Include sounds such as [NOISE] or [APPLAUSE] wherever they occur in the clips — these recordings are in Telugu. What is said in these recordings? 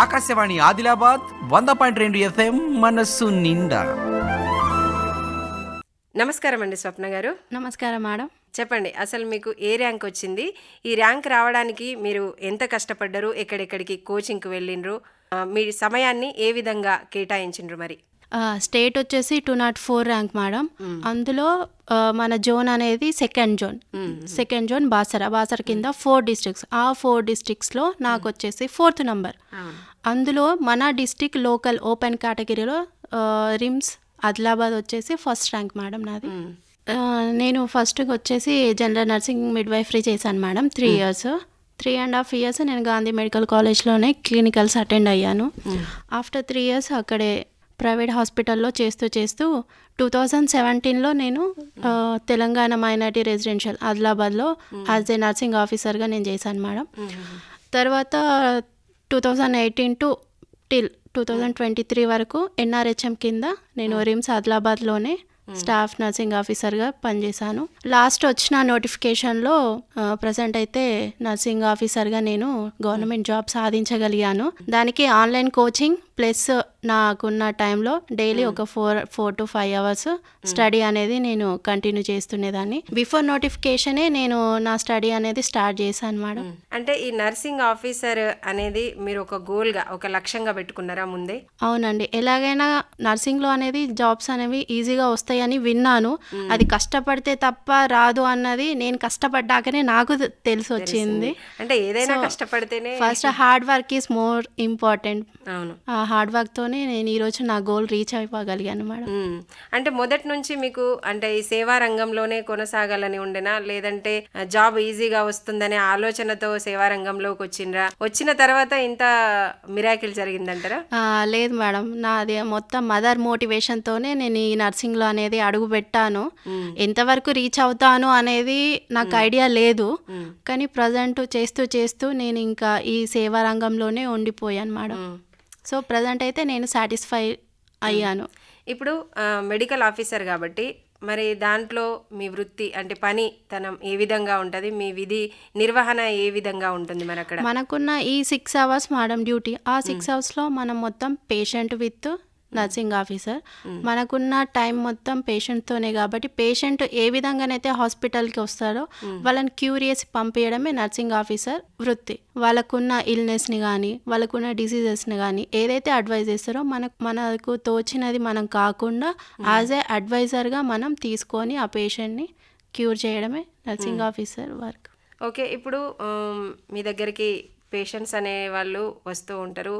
ఆకాశవాణి ఆదిలాబాద్ వంద పాయింట్ రెండు ఎఫ్ఎం మనస్సు నిండా. నమస్కారం అండి స్వప్న గారు. నమస్కారం మేడం. చెప్పండి అసలు మీకు ఏ ర్యాంక్ వచ్చింది? ఈ ర్యాంక్ రావడానికి మీరు ఎంత కష్టపడ్డారు? ఎక్కడెక్కడికి కోచింగ్కి వెళ్ళిండ్రు? మీ సమయాన్ని ఏ విధంగా కేటాయించిండ్రు మరి? స్టేట్ వచ్చేసి two not four rank madam అందులో మన జోన్ అనేది second zone. Second zone Basara. Basara కింద ఫోర్ డిస్ట్రిక్ట్స్ ఆ ఫోర్ డిస్ట్రిక్ట్స్లో నాకు వచ్చేసి ఫోర్త్ నంబర్ అందులో మన డిస్టిక్ లోకల్ ఓపెన్ కేటగిరీలో రిమ్స్ ఆదిలాబాద్ వచ్చేసి ఫస్ట్ ర్యాంక్ మేడం నాది. నేను ఫస్ట్ వచ్చేసి జనరల్ నర్సింగ్ మిడ్వైఫరీ చేశాను madam three years three and half years నేను గాంధీ మెడికల్ కాలేజ్లోనే క్లినికల్స్ అటెండ్ అయ్యాను. ఆఫ్టర్ త్రీ ఇయర్స్ అక్కడే ప్రైవేట్ హాస్పిటల్లో చేస్తూ చేస్తూ టూ థౌజండ్ సెవెంటీన్లో నేను తెలంగాణ మైనార్టీ రెసిడెన్షియల్ ఆదిలాబాద్లో యాజ్ ఏ నర్సింగ్ ఆఫీసర్గా నేను చేశాను మేడం. తర్వాత two thousand eighteen to till two thousand twenty three వరకు ఎన్ఆర్హెచ్ఎం కింద నేను రిమ్స్ ఆదిలాబాద్లోనే స్టాఫ్ నర్సింగ్ ఆఫీసర్గా పనిచేశాను. లాస్ట్ వచ్చిన నోటిఫికేషన్లో ప్రజెంట్ అయితే నర్సింగ్ ఆఫీసర్గా నేను గవర్నమెంట్ జాబ్ సాధించగలిగాను. దానికి ఆన్లైన్ కోచింగ్ ప్లస్ నాకున్న టైంలో డైలీ ఒక four four to five hours study అనేది నేను కంటిన్యూ చేస్తుండేదాన్ని బిఫోర్ నోటిఫికేషనే నేను నా స్టడీ అనేది స్టార్ట్ చేశాను మేడం. అంటే ఈ నర్సింగ్ ఆఫీసర్ అనేది మీరు ఒక గోల్గా ఒక లక్ష్యంగా పెట్టుకున్నారా ముందే? అవునండి. ఎలాగైనా నర్సింగ్లో అనేది జాబ్స్ అనేవి ఈజీగా వస్తాయని విన్నాను. అది కష్టపడితే తప్ప రాదు అన్నది నేను కష్టపడ్డాకనే నాకు తెలిసి వచ్చింది అంటే ఏదైనా కష్టపడితేనే first hard work is more important. అవును. ఆ హార్డ్ వర్క్తోనే నేను ఈరోజు నా గోల్ రీచ్ అయిపోగలిగాను మేడం. అంటే మొదటి నుంచి మీకు అంటే ఈ సేవా రంగంలోనే కొనసాగాలని ఉండేనా? లేదంటే జాబ్ ఈజీగా వస్తుందనే ఆలోచనతో సేవా రంగంలోకి వచ్చిండ్రా? వచ్చిన తర్వాత ఇంత మిరాకిల్ జరిగిందంటారా? లేదు మేడం. నాది మొత్తం మదర్ మోటివేషన్తోనే నేను ఈ నర్సింగ్లో అనేది అడుగు పెట్టాను. ఎంతవరకు రీచ్ అవుతాను అనేది నాకు ఐడియా లేదు. కానీ ప్రజెంట్ చేస్తూ చేస్తూ నేను ఇంకా ఈ సేవా రంగంలోనే ఉండిపోయాను మేడం. సో ప్రజెంట్ అయితే నేను సాటిస్ఫై అయ్యాను. ఇప్పుడు మెడికల్ ఆఫీసర్ కాబట్టి మరి దాంట్లో మీ వృత్తి అంటే పని తనం ఏ విధంగా ఉంటుంది? మీ విధి నిర్వహణ ఏ విధంగా ఉంటుంది మరి అక్కడ మనకున్న ఈ సిక్స్ అవర్స్ మేడం డ్యూటీ. ఆ సిక్స్ అవర్స్లో మనం మొత్తం పేషెంట్ విత్ నర్సింగ్ ఆఫీసర్. మనకున్న టైం మొత్తం పేషెంట్తోనే కాబట్టి పేషెంట్ ఏ విధంగానైతే హాస్పిటల్కి వస్తారో వాళ్ళని క్యూరియస్ పంపించడమే నర్సింగ్ ఆఫీసర్ వృత్తి. వాళ్ళకున్న ఇల్నెస్ని కానీ వాళ్ళకున్న డిసీజెస్ని కానీ ఏదైతే అడ్వైజ్ చేస్తారో మనకు మనకు తోచినది మనం కాకుండా యాజ్ ఏ అడ్వైజర్గా మనం తీసుకొని ఆ పేషెంట్ని క్యూర్ చేయడమే నర్సింగ్ ఆఫీసర్ వర్క్. ఓకే ఇప్పుడు మీ దగ్గరికి పేషెంట్స్ అనే వాళ్ళు వస్తూ ఉంటారు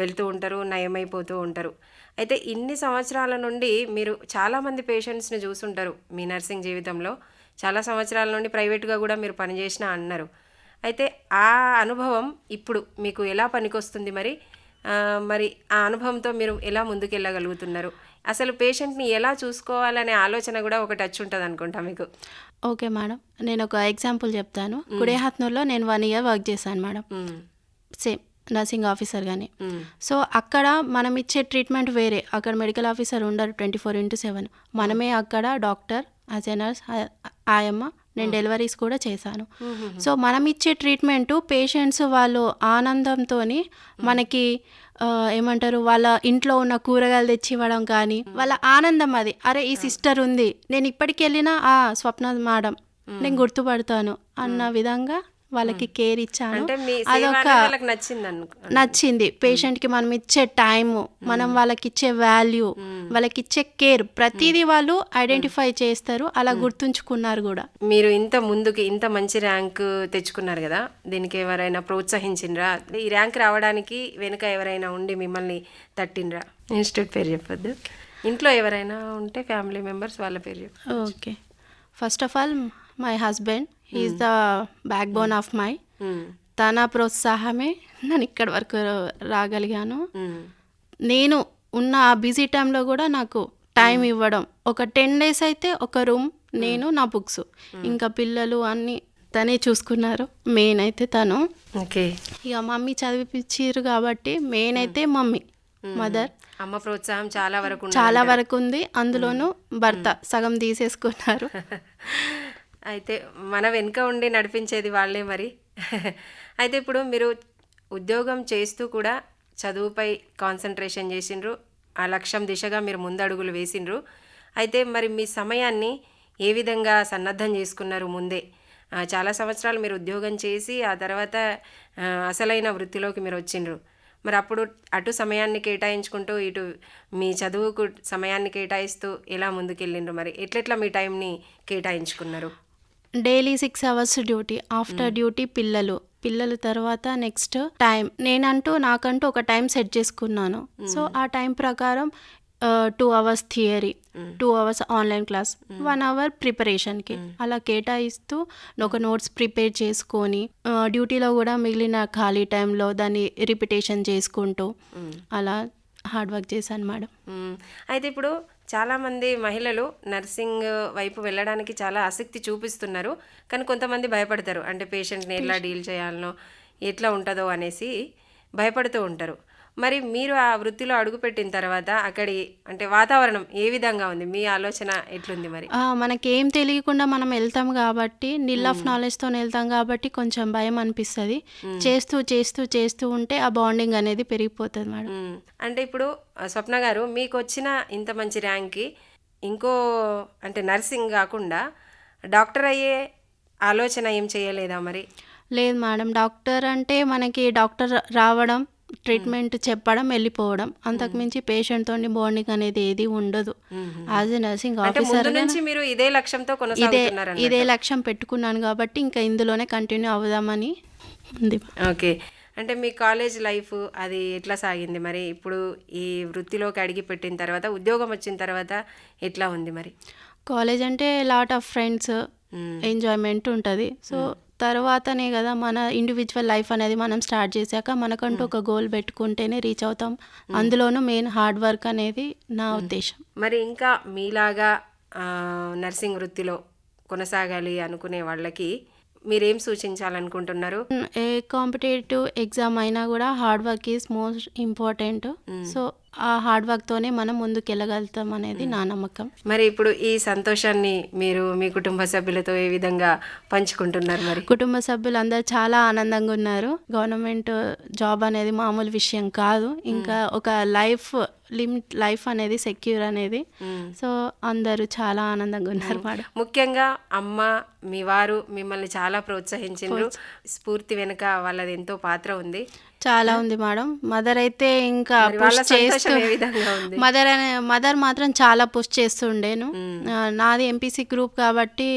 వెళ్తూ ఉంటారు నయమైపోతూ ఉంటారు. అయితే ఇన్ని సంవత్సరాల నుండి మీరు చాలామంది పేషెంట్స్ని చూసుంటారు మీ నర్సింగ్ జీవితంలో. చాలా సంవత్సరాల నుండి ప్రైవేట్గా కూడా మీరు పనిచేసిన అన్నారు. అయితే ఆ అనుభవం ఇప్పుడు మీకు ఎలా పనికొస్తుంది మరి? మరి ఆ అనుభవంతో మీరు ఎలా ముందుకెళ్ళగలుగుతున్నారు? అసలు పేషెంట్ని ఎలా చూసుకోవాలనే ఆలోచన కూడా ఒక టచ్ ఉంటుంది అనుకుంటా మీకు. Okay madam. నేను ఒక ఎగ్జాంపుల్ చెప్తాను. గుడేహత్నూర్లో నేను వన్ ఇయర్ వర్క్ చేశాను మేడం. సేమ్ నర్సింగ్ ఆఫీసర్ కానీ. సో అక్కడ మనం ఇచ్చే ట్రీట్మెంట్ వేరే. అక్కడ మెడికల్ ఆఫీసర్ ఉండరు ట్వంటీ ఫోర్ ఇంటూ సెవెన్ మనమే అక్కడ డాక్టర్ యాజ్ ఎ నర్స్ ఆయమ్మ నేను డెలివరీస్ కూడా చేశాను. సో మనం ఇచ్చే ట్రీట్మెంట్ పేషెంట్స్ వాళ్ళు ఆనందంతో మనకి ఏమంటారు వాళ్ళ ఇంట్లో ఉన్న కూరగాయలు తెచ్చి ఇవ్వడం కానీ వాళ్ళ ఆనందం అది. అరే ఈ సిస్టర్ ఉంది. నేను ఇప్పటికి వెళ్ళినా ఆ స్వప్న మేడం నేను గుర్తుపడతాను అన్న విధంగా వాళ్ళకి కేర్ ఇచ్చాను. అంటే మీ సేవ అదొక నచ్చింది అనుకో నచ్చింది. పేషెంట్కి మనం ఇచ్చే టైము మనం వాళ్ళకి ఇచ్చే వాల్యూ వాళ్ళకి ఇచ్చే కేర్ ప్రతిదీ వాళ్ళు ఐడెంటిఫై చేస్తారు. అలా గుర్తుంచుకున్నారు కూడా. మీరు ఇంత ముందుకి ఇంత మంచి ర్యాంక్ తెచ్చుకున్నారు కదా? దీనికి ఎవరైనా ప్రోత్సహించిండ్రా ఈ ర్యాంక్ రావడానికి వెనుక ఎవరైనా ఉండి మిమ్మల్ని తట్టిండ్రా ఇన్స్టిట్యూట్ పేరు చెప్పొద్దు. ఇంట్లో ఎవరైనా ఉంటే ఫ్యామిలీ మెంబర్స్ వాళ్ళ పేరు okay first of all my husband he is the backbone of my. తన ప్రోత్సాహమే నేను ఇక్కడి వరకు రాగలిగాను. మ్మ్. నేను ఉన్న ఆ బిజీ టైంలో కూడా నాకు టైం ఇవ్వడం. ఒక టెన్ డేస్ అయితే ఒక రూమ్ నేను నా బుక్స్. ఇంకా పిల్లలు అన్నీ తనే చూసుకున్నారు మెయిన్ అయితే తను. ఓకే. ఇక మమ్మీ చదివిపించారు కాబట్టి మెయిన్ అయితే మమ్మీ మదర్. అమ్మ ప్రోత్సాహం చాలా వరకు. చాలా వరకు ఉంది. అందులోనూ భర్త సగం తీసేసుకున్నారు. [LAUGHS] అయితే మన వెనుక ఉండి నడిపించేది వాళ్ళే మరి. అయితే ఇప్పుడు మీరు ఉద్యోగం చేస్తూ కూడా చదువుపై కాన్సన్ట్రేషన్ చేసిండ్రు. ఆ లక్ష్యం దిశగా మీరు ముందడుగులు వేసిండ్రు. అయితే మరి మీ సమయాన్ని ఏ విధంగా సన్నద్ధం చేసుకున్నారు ముందే? చాలా సంవత్సరాలు మీరు ఉద్యోగం చేసి ఆ తర్వాత అసలైన వృత్తిలోకి మీరు వచ్చిండ్రు. మరి అప్పుడు అటు సమయాన్ని కేటాయించుకుంటూ ఇటు మీ చదువుకు సమయాన్ని కేటాయిస్తూ ఎలా ముందుకెళ్ళిండ్రు మరి? ఎట్లెట్లా మీ టైంని కేటాయించుకున్నారు? Daily six hours duty after duty పిల్లలు. పిల్లల తర్వాత నెక్స్ట్ టైం నేనంటూ నాకంటూ ఒక టైం సెట్ చేసుకున్నాను. సో ఆ టైం ప్రకారం two hours theory two hours online class one hour ప్రిపరేషన్కి. అలా కేటాయిస్తూ ఒక నోట్స్ ప్రిపేర్ చేసుకొని డ్యూటీలో కూడా మిగిలిన ఖాళీ టైంలో దాన్ని రిపిటేషన్ చేసుకుంటూ అలా హార్డ్ వర్క్ చేశాను మేడం. అయితే ఇప్పుడు చాలామంది మహిళలు నర్సింగ్ వైపు వెళ్ళడానికి చాలా ఆసక్తి చూపిస్తున్నారు. కానీ కొంతమంది భయపడతారు. అంటే పేషెంట్ని ఎట్లా డీల్ చేయాలనో ఎట్లా ఉంటుందో అనేసి భయపడుతూ ఉంటారు. మరి మీరు ఆ వృత్తిలో అడుగుపెట్టిన తర్వాత అక్కడి అంటే వాతావరణం ఏ విధంగా ఉంది? మీ ఆలోచన ఎట్లుంది మరి? మనకేం తెలియకుండా మనం వెళ్తాం కాబట్టి నిల్ ఆఫ్ నాలెడ్జ్తో వెళ్తాం కాబట్టి కొంచెం భయం అనిపిస్తుంది. చేస్తూ చేస్తూ చేస్తూ ఉంటే ఆ బాండింగ్ అనేది పెరిగిపోతుంది మేడం. అంటే ఇప్పుడు స్వప్న గారు మీకు వచ్చిన ఇంత మంచి ర్యాంక్కి ఇంకో అంటే నర్సింగ్ కాకుండా డాక్టర్ అయ్యే ఆలోచన ఏం చేయలేదా మరి? లేదు మేడం డాక్టర్ అంటే మనకి డాక్టర్ రావడం ట్రీట్మెంట్ చెప్పడం వెళ్ళిపోవడం. అంతకుమించి పేషెంట్తో బాండింగ్ అనేది ఏది ఉండదు. యాజ్ ఎ నర్సింగ్ ఆఫీసర్ నుంచి మీరు ఇదే లక్ష్యంతో ఇదే ఇదే లక్ష్యం పెట్టుకున్నాను కాబట్టి ఇంకా ఇందులోనే కంటిన్యూ అవుదామని ఉంది. ఓకే. అంటే మీ కాలేజ్ లైఫ్ అది ఎట్లా సాగింది మరి? ఇప్పుడు ఈ వృత్తిలోకి అడిగి పెట్టిన తర్వాత ఉద్యోగం వచ్చిన తర్వాత ఎట్లా ఉంది మరి? కాలేజ్ అంటే లాట్ ఆఫ్ ఫ్రెండ్స్ ఎంజాయ్మెంట్ ఉంటుంది. సో తర్వాతనే కదా మన ఇండివిజువల్ లైఫ్ అనేది మనం స్టార్ట్ చేశాక మనకంటూ ఒక గోల్ పెట్టుకుంటేనే రీచ్ అవుతాం. అందులోనూ మెయిన్ హార్డ్ వర్క్ అనేది నా ఉద్దేశం. మరి ఇంకా మీలాగా నర్సింగ్ వృత్తిలో కొనసాగాలి అనుకునే వాళ్ళకి మీరేం సూచించాలనుకుంటున్నారు? ఏ కాంపిటేటివ్ ఎగ్జామ్ అయినా కూడా hard work is most important so ఆ హార్డ్ వర్క్తోనే మనం ముందుకు వెళ్ళగలుగుతాం అనేది నా నమ్మకం. మరి ఇప్పుడు ఈ సంతోషాన్ని మీరు మీ కుటుంబ సభ్యులతో ఏ విధంగా పంచుకుంటున్నారు మరి? కుటుంబ సభ్యులందరూ చాలా ఆనందంగా ఉన్నారు. గవర్నమెంట్ జాబ్ అనేది మామూలు విషయం కాదు. ఇంకా ఒక లైఫ్ లిమిట్ లైఫ్ అనేది సెక్యూర్ అనేది. సో అందరూ చాలా ఆనందంగా ఉన్నారు మేడం. ముఖ్యంగా అమ్మ మీ వారు మిమ్మల్ని చాలా ప్రోత్సహించారు స్ఫూర్తి వెనుక వాళ్ళది ఎంతో పాత్ర ఉంది. చాలా ఉంది మేడం. మదర్ అయితే ఇంకా పుష్ చేస్తూ మదర్ అనే మదర్ మాత్రం చాలా పుష్ చేస్తుండేను. నాది ఎంపీసీ గ్రూప్ కాబట్టి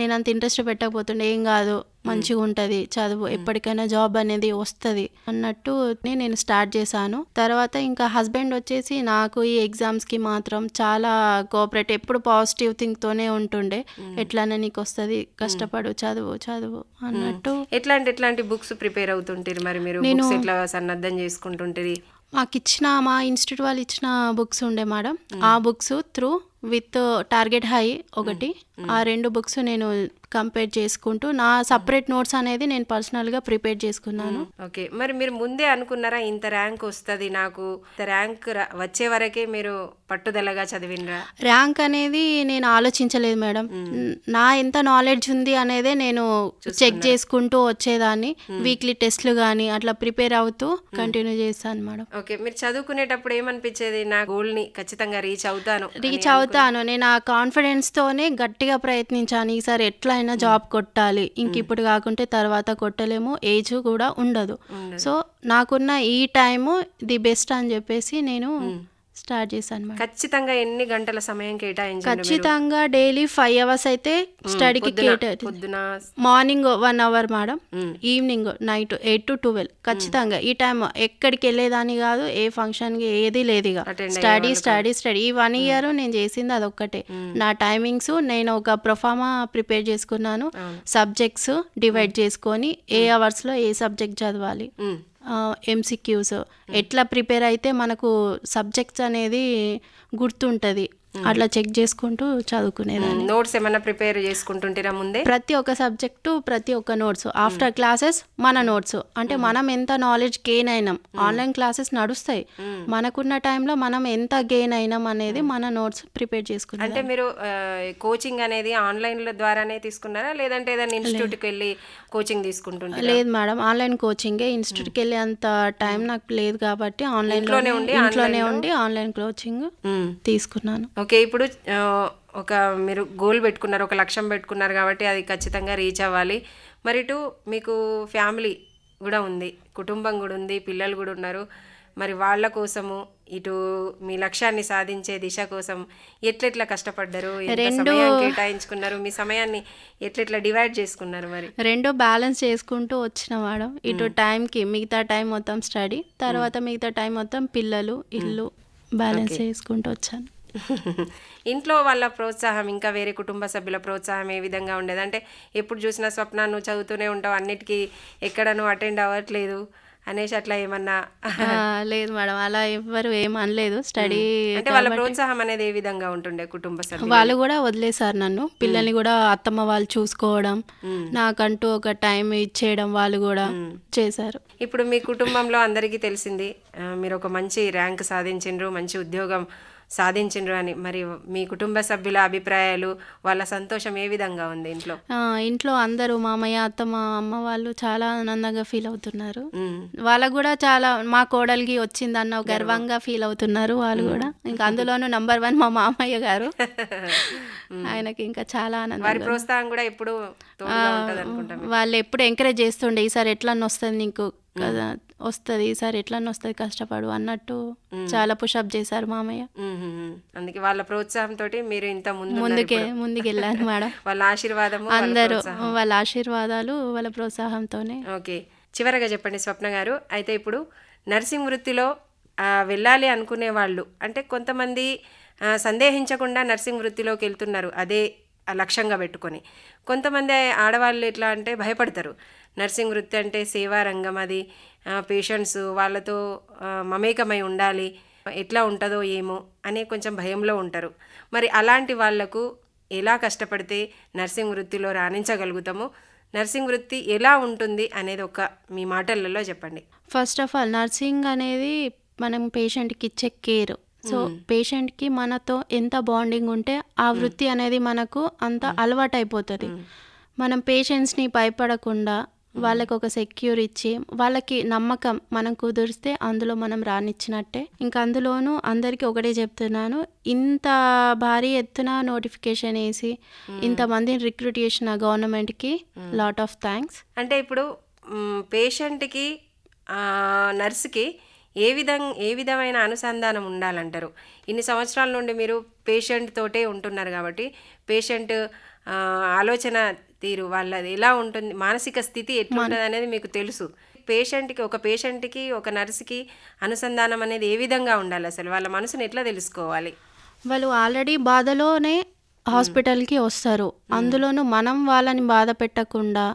నేను అంత ఇంట్రెస్ట్ పెట్టకపోతుండే ఏం కాదు మంచిగా ఉంటుంది చదువు ఎప్పటికైనా జాబ్ అనేది వస్తుంది అన్నట్టు నేను స్టార్ట్ చేశాను. తర్వాత ఇంకా హస్బెండ్ వచ్చేసి నాకు ఈ ఎగ్జామ్స్కి మాత్రం చాలా కోఆపరేట్ ఎప్పుడు పాజిటివ్ థింక్తోనే ఉంటుండే. ఎట్లైనా నీకు వస్తుంది కష్టపడు చదువు చదువు అన్నట్టు. ఎట్లాంటి ఎట్లాంటి బుక్స్ ప్రిపేర్ అవుతుంటారు మరి మీరు? బుక్స్ ఎట్లా సన్నద్ధం చేసుకుంటుంటారు? మాకు ఇచ్చిన మా ఇన్స్టిట్యూట్ వాళ్ళు ఇచ్చిన బుక్స్ ఉండే మేడం ఆ books through with target high ఒకటి. ఆ రెండు బుక్స్ నేను కంపేర్ చేసుకుంటూ నా సపరేట్ నోట్స్ అనేది నేను పర్సనల్గా ప్రిపేర్ చేసుకున్నాను. ఓకే. మరి మీరు ముందే అనుకున్నారా ఇంత ర్యాంక్ వస్తుంది నాకు ర్యాంక్ వచ్చే వరకే మీరు పట్టుదలగా చదివినరా ర్యాంక్ అనేది నేను ఆలోచించలేదు మేడం. న- ఎంత నాలెడ్జ్ ఉంది అనేదే నేను చెక్ చేసుకుంటూ వచ్చేదాన్ని. వీక్లీ టెస్ట్లు కానీ అట్లా ప్రిపేర్ అవుతూ కంటిన్యూ చేస్తాను మేడం. ఓకే. మీరు చదువుకునేటప్పుడు ఏమనిపించేది? నా గోల్ని ఖచ్చితంగా రీచ్ అవుతాను రీచ్ అవుతాను నేను ఆ కాన్ఫిడెన్స్తోనే గట్టిగా ప్రయత్నించాను. ఈసారి ఎట్లయినా జాబ్ కొట్టాలి. ఇంక ఇప్పుడు కాకుంటే తర్వాత కొట్టలేము. ఏజ్ కూడా ఉండదు. సో నాకున్న ఈ టైము ది బెస్ట్ అని చెప్పేసి నేను స్టార్ట్ చేశాను ఖచ్చితంగా ఎన్ని గంటల సమయం కేటాయించండి ఖచ్చితంగా డైలీ ఫైవ్ అవర్స్ అయితే స్టడీకి కేటాయి morning one hour madam. Evening night eight to twelve. ఖచ్చితంగా. ఈ టైం ఎక్కడికి వెళ్ళేదాన్ని కాదు ఏ ఫంక్షన్కి ఏది లేదు ఇక. Study study study. ఈ వన్ ఇయర్ నేను చేసింది అదొక్కటే. నా టైమింగ్స్ నేను ఒక ప్రొఫామా ప్రిపేర్ చేసుకున్నాను. సబ్జెక్ట్స్ డివైడ్ చేసుకొని ఏ అవర్స్లో ఏ సబ్జెక్ట్ చదవాలి. ఎంసీక్యూస్ ఎట్లా ప్రిపేర్ అయితే మనకు సబ్జెక్ట్స్ అనేది గుర్తుంటుంది. అట్లా చెక్ చేసుకుంటూ చదువుకునేదాన్ని. నోట్స్ ఏమన్నా ప్రిపేర్ చేసుకుంటుంటారా ముందే? ప్రతి ఒక్క సబ్జెక్టు ప్రతి ఒక్క నోట్స్. ఆఫ్టర్ క్లాసెస్ మన నోట్స్. అంటే మనం ఎంత నాలెడ్జ్ గెయిన్ అయినాం. ఆన్లైన్ క్లాసెస్ నడుస్తాయి. మనకున్న టైంలో మనం ఎంత గెయిన్ అయినాం అనేది మన నోట్స్ ప్రిపేర్ చేసుకున్నాం అంటే మీరు కోచింగ్ అనేది ఆన్లైన్ ద్వారానే తీసుకున్నారా? లేదంటే ఏదైనా ఇన్స్టిట్యూట్కి వెళ్ళి కోచింగ్ తీసుకుంటుంటారా? లేదు మేడం. ఆన్లైన్ కోచింగే ఇన్స్టిట్యూట్కి వెళ్ళే అంత టైం నాకు లేదు కాబట్టి ఆన్లైన్ ఇంట్లోనే ఉండి ఇంట్లోనే ఉండి ఆన్లైన్ కోచింగ్. తీసుకున్నాను. ఓకే ఇప్పుడు ఒక మీరు గోల్ పెట్టుకున్నారు ఒక లక్ష్యం పెట్టుకున్నారు కాబట్టి అది ఖచ్చితంగా రీచ్ అవ్వాలి. మరి ఇటు మీకు ఫ్యామిలీ కూడా ఉంది కుటుంబం కూడా ఉంది పిల్లలు కూడా ఉన్నారు. మరి వాళ్ళ కోసము ఇటు మీ లక్ష్యాన్ని సాధించే దిశ కోసం ఎట్లెట్లా కష్టపడ్డారు సమయం కేటాయించుకున్నారు మీ సమయాన్ని ఎట్లెట్లా డివైడ్ చేసుకున్నారు మరి? రెండు బ్యాలెన్స్ చేసుకుంటూ వచ్చిన మేడం. ఇటు టైంకి మిగతా టైం మొత్తం స్టడీ తర్వాత మిగతా టైం మొత్తం పిల్లలు ఇల్లు బ్యాలెన్స్ చేసుకుంటూ వచ్చాను. [LAUGHS] ఇంట్లో వాళ్ళ ప్రోత్సాహం ఇంకా వేరే కుటుంబ సభ్యుల ప్రోత్సాహం ఏ విధంగా ఉండేది? అంటే ఎప్పుడు చూసినా స్వప్న నువ్వు చదువుతూనే ఉంటావు అన్నిటికీ ఎక్కడ నువ్వు అటెండ్ అవ్వట్లేదు అనేసి అట్లా ఏమన్నా? లేదు మేడం అలా ఎవ్వరు ఏం అనలేదు స్టడీ అంటే వాళ్ళ ప్రోత్సాహం అనేది ఏ విధంగా ఉంటుండే కుటుంబ సభ్యులు? వాళ్ళు కూడా వదిలేశారు నన్ను. పిల్లల్ని కూడా అత్తమ్మ వాళ్ళు చూసుకోవడం నాకంటూ ఒక టైం ఇచ్చేయడం వాళ్ళు కూడా చేశారు. ఇప్పుడు మీ కుటుంబంలో అందరికీ తెలిసింది మీరు ఒక మంచి ర్యాంక్ సాధించిండ్రు మంచి ఉద్యోగం సాధించిండ్రు అని. మరి మీ కుటుంబ సభ్యుల అభిప్రాయాలు వాళ్ళ సంతోషం ఏ విధంగా ఉంది ఇంట్లో? ఇంట్లో అందరూ మామయ్య అత్తమ్మ అమ్మ వాళ్ళు చాలా ఆనందంగా ఫీల్ అవుతున్నారు. వాళ్ళకు కూడా చాలా మా కోడలికి వచ్చిందన్న గర్వంగా ఫీల్ అవుతున్నారు వాళ్ళు కూడా. ఇంకా అందులోనూ నంబర్ వన్ మా మామయ్య గారు. ఆయనకి ఇంకా చాలా ఆనందం వారి ప్రోత్సాహం కూడా ఎప్పుడు వాళ్ళు ఎప్పుడు ఎంకరేజ్ చేస్తుండే ఈసారి ఎట్లన్నా వస్తుంది నీకు కదా వస్తుంది ఈసారి ఎట్లన్నా వస్తుంది కష్టపడు అన్నట్టు చాలా పుషప్ చేశారు మామయ్య. మ్మ్. అందుకే వాళ్ళ ప్రోత్సాహం తోటి మీరు ఇంత ముందు ముందుకే ముందుకు వెళ్ళాను [LAUGHS] మేడం. వాళ్ళ ఆశీర్వాదము వాళ్ళ అందరూ. వాళ్ళ ఆశీర్వాదాలు వాళ్ళ ప్రోత్సాహంతోనే. ఓకే. చివరగా చెప్పండి స్వప్న గారు. అయితే ఇప్పుడు నర్సింగ్ వృత్తిలో వెళ్ళాలి అనుకునే వాళ్ళు. అంటే కొంతమంది సందేహించకుండా నర్సింగ్ వృత్తిలోకి వెళ్తున్నారు అదే లక్ష్యంగా పెట్టుకొని. కొంతమంది ఆడవాళ్ళు ఎట్లా అంటే భయపడతారు. నర్సింగ్ వృత్తి అంటే సేవా రంగం అది. పేషెంట్స్ వాళ్ళతో మమేకమై ఉండాలి. ఎట్లా ఉంటుందో ఏమో అనే కొంచెం భయంలో ఉంటారు. మరి అలాంటి వాళ్ళకు ఎలా కష్టపడితే నర్సింగ్ వృత్తిలో రాణించగలుగుతామో? నర్సింగ్ వృత్తి ఎలా ఉంటుంది అనేది ఒక మీ మాటలలో చెప్పండి. ఫస్ట్ ఆఫ్ ఆల్ నర్సింగ్ అనేది మనం పేషెంట్కి ఇచ్చే కేర్ సో పేషెంట్కి మనతో ఎంత బాండింగ్ ఉంటే ఆ వృత్తి అనేది మనకు అంత అలవాటు అయిపోతుంది మనం పేషెంట్స్ని భయపడకుండా వాళ్ళకి ఒక సెక్యూర్ ఇచ్చి వాళ్ళకి నమ్మకం మనం కుదిరిస్తే అందులో మనం రానిచ్చినట్టే. ఇంకా అందులోనూ అందరికీ ఒకటే చెప్తున్నాను ఇంత భారీ ఎత్తున నోటిఫికేషన్ వేసి ఇంతమందిని రిక్రూట్ చేసిన గవర్నమెంట్కి లాట్ ఆఫ్ థ్యాంక్స్ అంటే ఇప్పుడు పేషెంట్కి నర్సుకి ఏ విధంగా ఏ విధమైన అనుసంధానం ఉండాలంటారు? ఇన్ని సంవత్సరాల నుండి మీరు పేషెంట్ తోటే ఉంటున్నారు కాబట్టి పేషెంట్ ఆలోచన తీరు వాళ్ళది ఎలా ఉంటుంది మానసిక స్థితి ఎట్లుంటుంది అనేది మీకు తెలుసు. పేషెంట్కి ఒక పేషెంట్కి ఒక నర్సుకి అనుసంధానం అనేది ఏ విధంగా ఉండాలి అసలు? వాళ్ళ మనసుని ఎట్లా తెలుసుకోవాలి? వాళ్ళు ఆల్రెడీ బాధలోనే హాస్పిటల్కి వస్తారు. అందులోనూ మనం వాళ్ళని బాధ పెట్టకుండా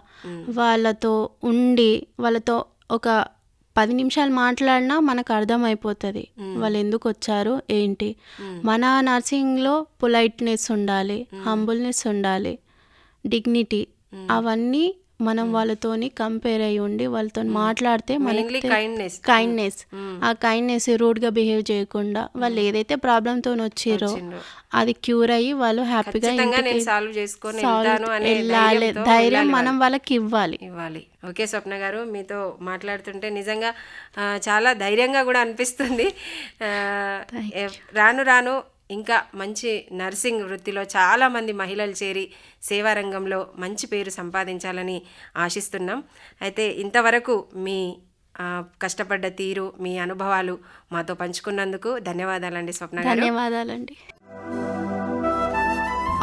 వాళ్ళతో ఉండి వాళ్ళతో ఒక పది నిమిషాలు మాట్లాడినా మనకు అర్థమైపోతుంది. వాళ్ళు ఎందుకు వచ్చారు ఏంటి? మన నర్సింగ్లో పొలైట్నెస్ ఉండాలి హంబుల్నెస్ ఉండాలి. డిగ్నిటీ అవన్నీ మనం వాళ్ళతోని కంపేర్ అయ్యి ఉండి వాళ్ళతో మాట్లాడితే మెయిన్లీ మనకి కైండ్నెస్ కైండ్నెస్ ఆ కైండ్నెస్ రూడ్గా బిహేవ్ చేయకుండా వాళ్ళు ఏదైతే ప్రాబ్లంతో వచ్చిరో అది క్యూర్ అయ్యి వాళ్ళు హ్యాపీగా వెళ్ళాలి. ధైర్యం మనం వాళ్ళకి ఇవ్వాలి. ఇవ్వాలి. ఓకే స్వప్న గారు మీతో మాట్లాడుతుంటే నిజంగా చాలా ధైర్యంగా కూడా అనిపిస్తుంది. రాను రాను ఇంకా మంచి నర్సింగ్ వృత్తిలో చాలామంది మహిళలు చేరి సేవా రంగంలో మంచి పేరు సంపాదించాలని ఆశిస్తున్నాం. అయితే ఇంతవరకు మీ ఆ, కష్టపడ్డ తీరు మీ అనుభవాలు మాతో పంచుకున్నందుకు ధన్యవాదాలండి స్వప్న గారు. ధన్యవాదాలండి.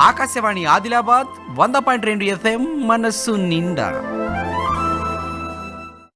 ఆకాశవాణి ఆదిలాబాద్ వంద పాయింట్ రెండు ఎఫ్ఎం మనస్సు నిండా.